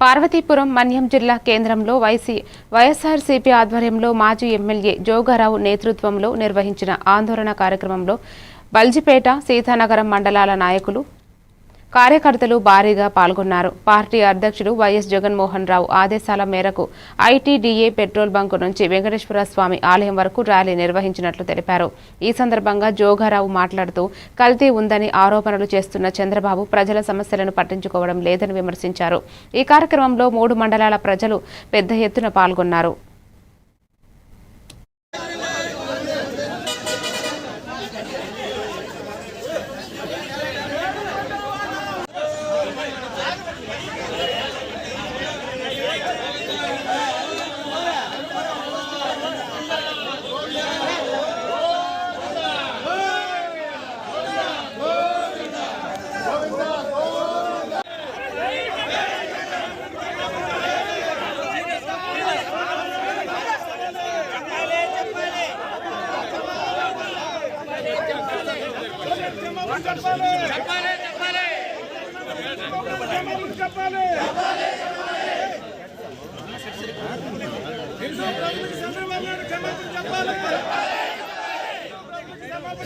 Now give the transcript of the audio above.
పార్వతీపురం మన్యం జిల్లా కేంద్రంలో వైసీ వైఎస్ఆర్సీపీ ఆధ్వర్యంలో మాజీ ఎమ్మెల్యే జోగారావు నేతృత్వంలో నిర్వహించిన ఆందోళన కార్యక్రమంలో బల్జిపేట సీతానగరం మండలాల నాయకులు కార్యకర్తలు భారీగా పాల్గొన్నారు. పార్టీ అధ్యక్షుడు వైఎస్ జగన్మోహన్ రావు ఆదేశాల మేరకు ఐటీడీఏ పెట్రోల్ బంకు నుంచి వెంకటేశ్వర స్వామి ఆలయం వరకు ర్యాలీ నిర్వహించినట్లు తెలిపారు. ఈ సందర్భంగా జోగారావు మాట్లాడుతూ కల్తీ ఉందని ఆరోపణలు చేస్తున్న చంద్రబాబు ప్రజల సమస్యలను పట్టించుకోవడం లేదని విమర్శించారు. ఈ కార్యక్రమంలో మూడు మండలాల ప్రజలు పెద్ద ఎత్తున పాల్గొన్నారు. చెప్పాలి చెప్పాలి చెప్పాలి చెప్పాలి చంద్రబాబు నాయుడు క్షమాపణ చెప్పాలి.